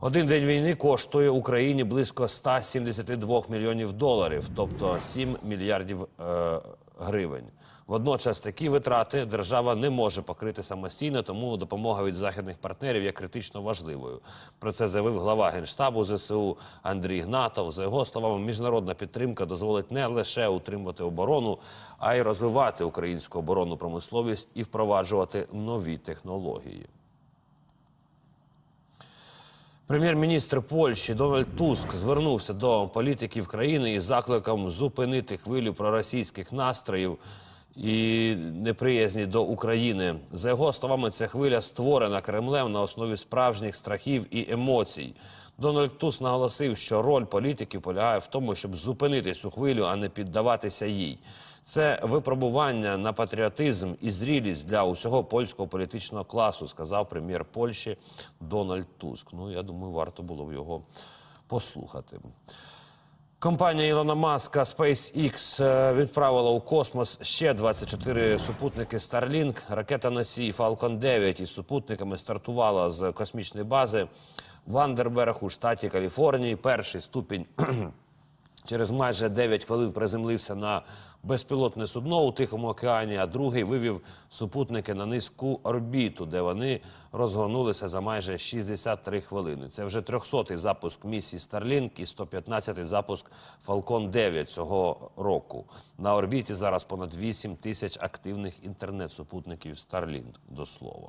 Один день війни коштує Україні близько 172 мільйонів доларів, тобто 7 мільярдів е, гривень. Водночас такі витрати держава не може покрити самостійно, тому допомога від західних партнерів є критично важливою. Про це заявив глава генштабу ЗСУ Андрій Гнатов. За його словами, міжнародна підтримка дозволить не лише утримувати оборону, а й розвивати українську оборонну промисловість і впроваджувати нові технології. Прем'єр-міністр Польщі Дональд Туск звернувся до політиків країни із закликом зупинити хвилю проросійських настроїв і неприязні до України. За його словами, ця хвиля створена Кремлем на основі справжніх страхів і емоцій. Дональд Туск наголосив, що роль політиків полягає в тому, щоб зупинити цю хвилю, а не піддаватися їй. Це випробування на патріотизм і зрілість для усього польського політичного класу, сказав прем'єр Польщі Дональд Туск. Ну, я думаю, варто було б його послухати. Компанія Ілона Маска SpaceX е, відправила у космос ще 24 супутники Starlink. Ракета носій Falcon 9 із супутниками стартувала з космічної бази Вандерберг у штаті Каліфорнії. Перший ступінь через майже 9 хвилин приземлився на безпілотне судно у Тихому океані, а другий вивів супутники на низьку орбіту, де вони розгорнулися за майже 63 хвилини. Це вже 300-й запуск місії Starlink і 115-й запуск Falcon 9 цього року. На орбіті зараз понад 8 тисяч активних інтернет-супутників Starlink, до слова.